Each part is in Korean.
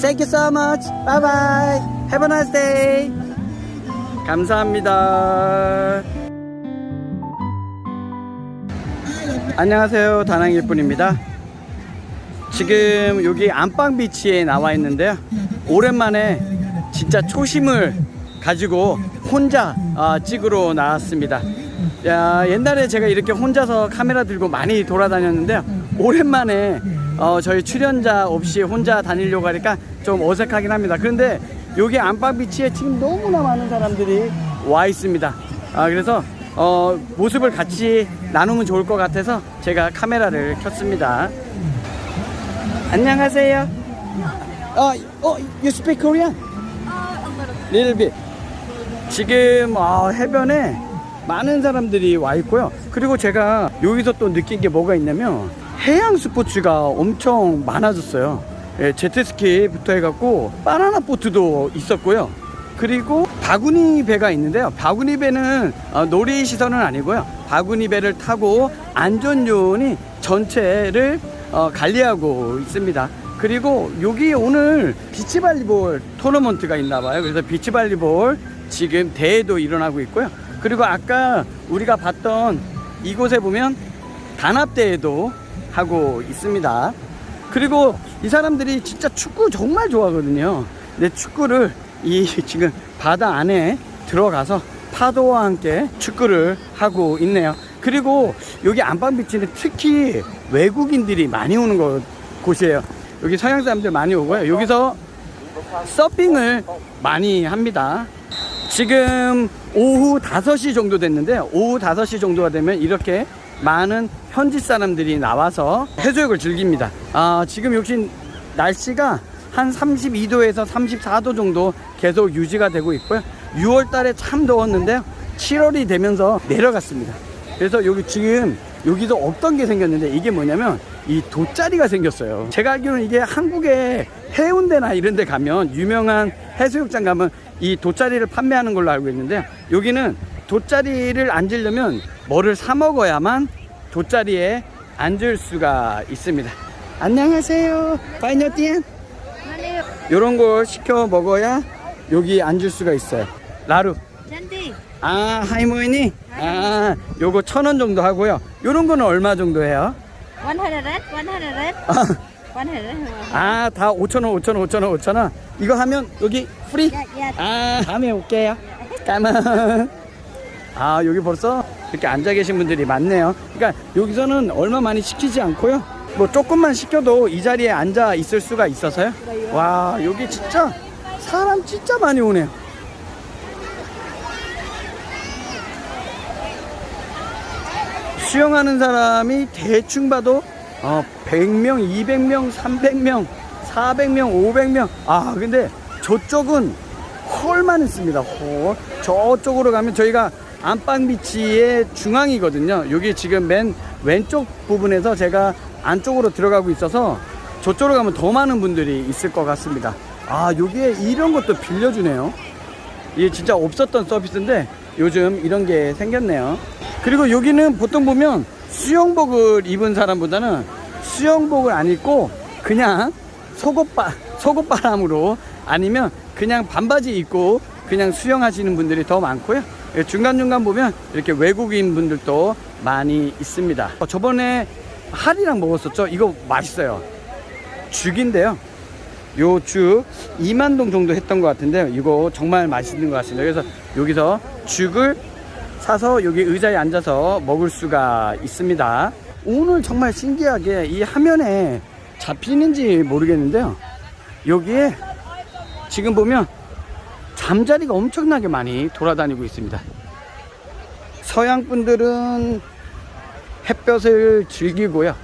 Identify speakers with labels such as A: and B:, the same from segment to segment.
A: Thank you so much. Bye bye. Have a nice day. 감사합니다. 안녕하세요. 다낭 일 뿐입니다. 지금 여기 안방 비치에 나와 있는데요. 오랜만에 진짜 초심을 가지고 혼자 아, 찍으러 나왔습니다. 야, 옛날에 제가 이렇게 혼자서 카메라 들고 많이 돌아다녔는데요. 오랜만에 어, 저희 출연자 없이 혼자 다니려고 하니까 좀 어색하긴 합니다. 그런데 여기 안방 비치에 지금 너무나 많은 사람들이 와 있습니다. 아, 그래서 어, 모습을 같이 나누면 좋을 것 같아서 제가 카메라를 켰습니다. 안녕하세요. 어, 어, you speak Korean? Little bit. 지금 어, 해변에 많은 사람들이 와 있고요. 그리고 제가 여기서 또 느낀 게 뭐가 있냐면 해양 스포츠가 엄청 많아졌어요. 예, 제트스키부터 해갖고 바나나 보트도 있었고요. 그리고 바구니 배가 있는데요. 바구니 배는 어, 놀이 시설은 아니고요. 바구니 배를 타고 안전 요원이 전체를 어, 관리하고 있습니다. 그리고 여기 오늘 비치발리볼 토너먼트가 있나 봐요. 그래서 비치발리볼 지금 대회도 일어나고 있고요. 그리고 아까 우리가 봤던 이곳에 보면 단합대회도 하고 있습니다. 그리고 이 사람들이 진짜 축구 정말 좋아하거든요. 근데 축구를 이 지금 바다 안에 들어가서 파도와 함께 축구를 하고 있네요. 그리고 여기 안방비치는 특히 외국인들이 많이 오는 곳, 곳이에요. 여기 서양 사람들 많이 오고요. 여기서 서핑을 많이 합니다. 지금 오후 5시 정도 됐는데 오후 5시 정도가 되면 이렇게 많은 현지 사람들이 나와서 해수욕을 즐깁니다. 아, 지금 역시 날씨가 한 32도에서 34도 정도 계속 유지가 되고 있고요. 6월 달에 참 더웠는데요. 7월이 되면서 내려갔습니다. 그래서 여기 지금 여기도 없던 게 생겼는데 이게 뭐냐면 이 돗자리가 생겼어요. 제가 알기로는 이게 한국의 해운대나 이런 데 가면 유명한 해수욕장 가면 이 돗자리를 판매하는 걸로 알고 있는데 여기는 돗자리를 앉으려면 뭐를 사 먹어야만 돗자리에 앉을 수가 있습니다. 안녕하세요. 파이너티엔. 이런 걸 시켜 먹어야 여기 앉을 수가 있어요. 라루. 아, 하이모이니? 아, 요거 천 원 정도 하고요. 요런 거는 얼마 정도 해요?
B: 100, 100,
A: 아,
B: 100.
A: 아, 다 5천 원, 5천 원, 5천 원, 5천 원. 이거 하면 여기 프리? 아, 다음에 올게요. 까만. 아, 여기 벌써 이렇게 앉아 계신 분들이 많네요. 그러니까 여기서는 얼마 많이 시키지 않고요. 뭐 조금만 시켜도 이 자리에 앉아 있을 수가 있어서요. 와, 여기 진짜 사람 진짜 많이 오네요. 수영하는 사람이 대충 봐도 어, 100명, 200명, 300명, 400명, 500명. 아, 근데 저쪽은 홀만 있습니다. 홀. 저쪽으로 가면 저희가 안방 비치의 중앙이거든요. 여기 지금 맨 왼쪽 부분에서 제가 안쪽으로 들어가고 있어서 저쪽으로 가면 더 많은 분들이 있을 것 같습니다. 아, 여기에 이런 것도 빌려주네요. 이게 진짜 없었던 서비스인데 요즘 이런 게 생겼네요. 그리고 여기는 보통 보면 수영복을 입은 사람보다는 수영복을 안 입고 그냥 속옷바, 속옷바람으로 아니면 그냥 반바지 입고 그냥 수영하시는 분들이 더 많고요. 예, 중간중간 보면 이렇게 외국인 분들도 많이 있습니다. 어, 저번에 할이랑 먹었었죠? 이거 맛있어요. 죽인데요. 요죽 2만 동 정도 했던 것 같은데요. 이거 정말 맛있는 것 같습니다. 그래서 여기서 죽을 사서 여기 의자에 앉아서 먹을 수가 있습니다. 오늘 정말 신기하게 이 화면에 잡히는지 모르겠는데요. 여기에 지금 보면 잠자리가 엄청나게 많이 돌아다니고 있습니다. 서양 분들은 햇볕을 즐기고요.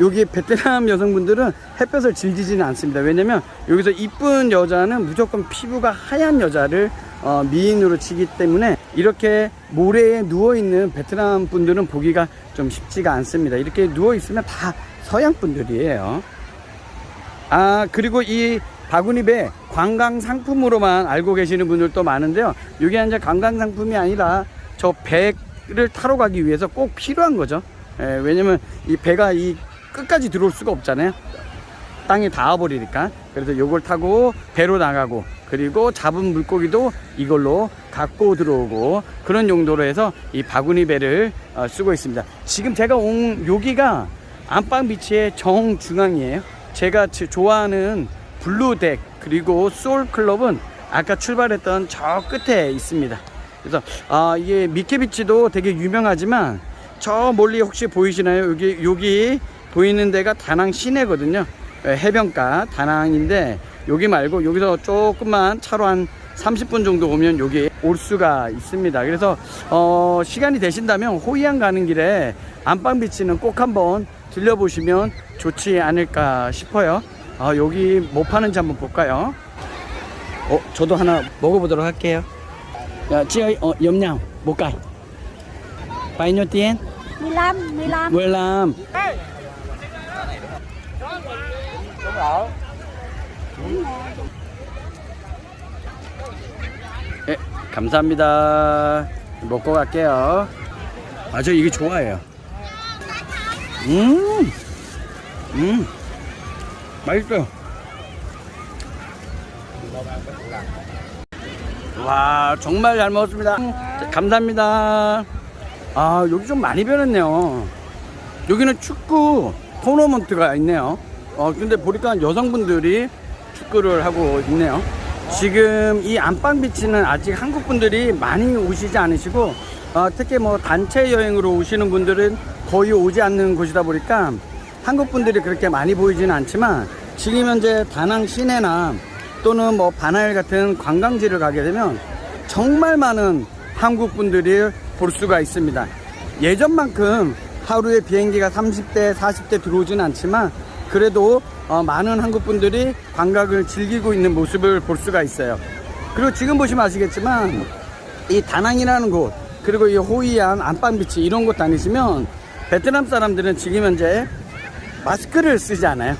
A: 여기 베트남 여성분들은 햇볕을 즐기지는 않습니다. 왜냐면 여기서 이쁜 여자는 무조건 피부가 하얀 여자를 어, 미인으로 치기 때문에 이렇게 모래에 누워 있는 베트남 분들은 보기가 좀 쉽지가 않습니다. 이렇게 누워 있으면 다 서양 분들이에요. 아 그리고 이 바구니배 관광 상품으로만 알고 계시는 분들도 많은데요. 이게 이제 관광 상품이 아니라 저 배를 타러 가기 위해서 꼭 필요한 거죠. 예, 왜냐면 이 배가 이 끝까지 들어올 수가 없잖아요. 땅에 닿아버리니까. 그래서 요걸 타고 배로 나가고 그리고 잡은 물고기도 이걸로 갖고 들어오고 그런 용도로 해서 이 바구니 배를 어, 쓰고 있습니다. 지금 제가 온 여기가 안방 비치의 정중앙이에요. 제가 지- 좋아하는 블루덱 그리고 소울클럽은 아까 출발했던 저 끝에 있습니다. 그래서 아 이게 미케비치도 되게 유명하지만 저 멀리 혹시 보이시나요? 여기 여기 보이는 데가 다낭 시내거든요. 예, 해변가 다낭인데 여기 말고 여기서 조금만 차로 한 30분 정도 오면 여기 올 수가 있습니다. 그래서 어, 시간이 되신다면 호이안 가는 길에 안방 비치는 꼭 한번 들려보시면 좋지 않을까 싶어요. 아, 여기 뭐 파는지 한번 볼까요? 어, 저도 하나 먹어보도록 할게요. 야, chị 어, cây. Bao nhiêu tiền?
B: 15, 15.
A: 15. 예, 감사합니다. 먹고 갈게요. 아, 저 이게 좋아해요. 음, 음, 맛있어요. 와, 정말 잘 먹었습니다. 감사합니다. 아, 여기 좀 많이 변했네요. 여기는 축구 토너먼트가 있네요. 어, 근데 보니까 여성분들이 축구를 하고 있네요. 지금 이 안방 비치는 아직 한국 분들이 많이 오시지 않으시고, 어, 특히 뭐 단체 여행으로 오시는 분들은 거의 오지 않는 곳이다 보니까 한국 분들이 그렇게 많이 보이지는 않지만 지금 현재 다낭 시내나 또는 뭐 바나일 같은 관광지를 가게 되면 정말 많은 한국 분들이 볼 수가 있습니다. 예전만큼 하루에 비행기가 30대, 40대 들어오지는 않지만 그래도 어, 많은 한국 분들이 관광을 즐기고 있는 모습을 볼 수가 있어요. 그리고 지금 보시면 아시겠지만 이 다낭이라는 곳 그리고 이 호이안 안방비치 이런 곳 다니시면 베트남 사람들은 지금 현재 마스크를 쓰지 않아요.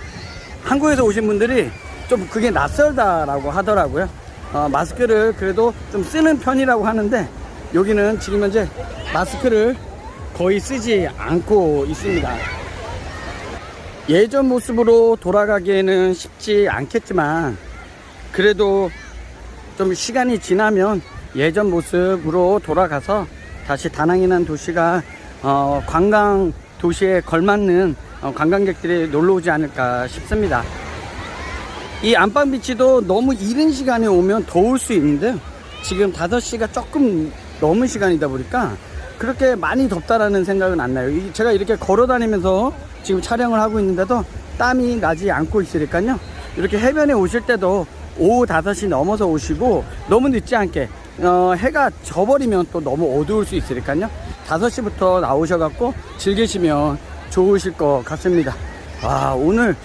A: 한국에서 오신 분들이 좀 그게 낯설다라고 하더라고요. 어, 마스크를 그래도 좀 쓰는 편이라고 하는데 여기는 지금 현재 마스크를 거의 쓰지 않고 있습니다. 예전 모습으로 돌아가기에는 쉽지 않겠지만 그래도 좀 시간이 지나면 예전 모습으로 돌아가서 다시 다낭이라는 도시가 어, 관광 도시에 걸맞는 어, 관광객들이 놀러 오지 않을까 싶습니다. 이 안방 비치도 너무 이른 시간에 오면 더울 수 있는데 지금 5시가 조금 넘은 시간이다 보니까 그렇게 많이 덥다라는 생각은 안 나요. 이- 제가 이렇게 걸어 다니면서 지금 촬영을 하고 있는데도 땀이 나지 않고 있으니까요. 이렇게 해변에 오실 때도 오후 5시 넘어서 오시고 너무 늦지 않게 어, 해가 져버리면 또 너무 어두울 수 있으니까요. 5시부터 나오셔갖고 즐기시면 좋으실 것 같습니다. 와, 오늘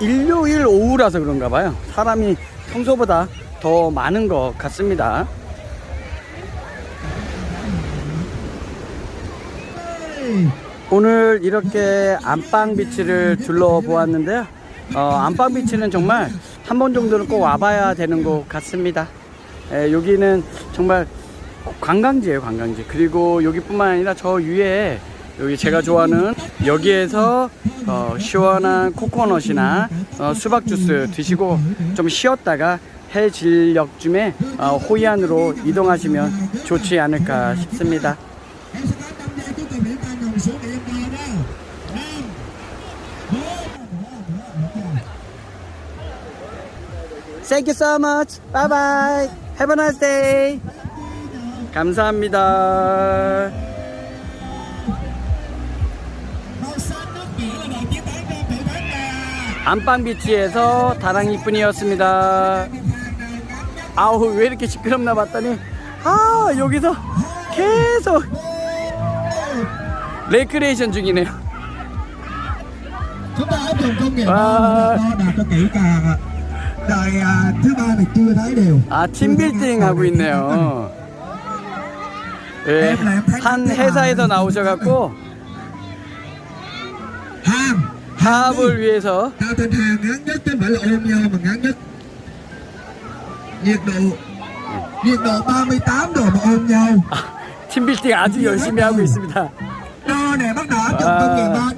A: 일요일 오후라서 그런가 봐요. 사람이 평소보다 더 많은 것 같습니다. 오늘 이렇게 안방 비치를 둘러보았는데요. 어, 안방 비치는 정말 한 번 정도는 꼭 와봐야 되는 것 같습니다. 에, 여기는 정말 관광지예요, 관광지. 그리고 여기뿐만 아니라 저 위에 여기 제가 좋아하는 여기에서 어, 시원한 코코넛이나 어, 수박 주스 드시고 좀 쉬었다가 해 질녘쯤에 어, 호이안으로 이동하시면 좋지 않을까 싶습니다. Thank you so much. Bye bye. Have a nice day. 감사합니다. 안방 비치에서 다낭 이뿐이었습니다. 아우 왜 이렇게 시끄럽나 봤더니 아 여기서 계속 레크레이션 중이네요.
C: chúng
A: 아, 팀빌딩 하고 있네요. 예, 한 회사에서 나오셔갖고 사업을 위해서
C: tạo thành hàng ngắn nhất chứ không phải là ôm nhau mà ngắn nhất nhiệt độ nhiệt độ 38 độ mà ôm nhau
A: 팀빌딩 아주 열심히 하고 있습니다.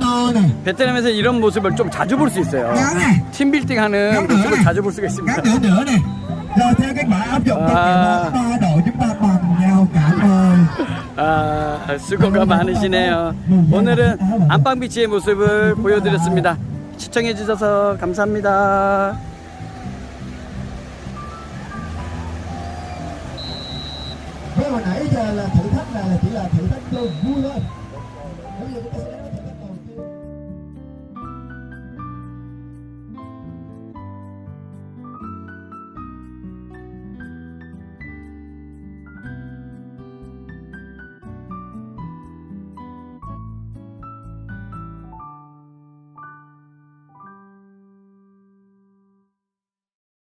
C: đo
A: 베트남에서 이런 모습을 좀 자주 볼 수 있어요. 팀빌딩 하는 모습을 자주 볼 수가 있습니다.
C: nữa theo áp dụng ba đội chúng ta bằng nhau
A: 아, 수고가 많으시네요. 오늘은 안방비치의 모습을 보여드렸습니다. 시청해주셔서 감사합니다.
C: Thế hồi nãy giờ là thử thách này là chỉ là thử thách cho vui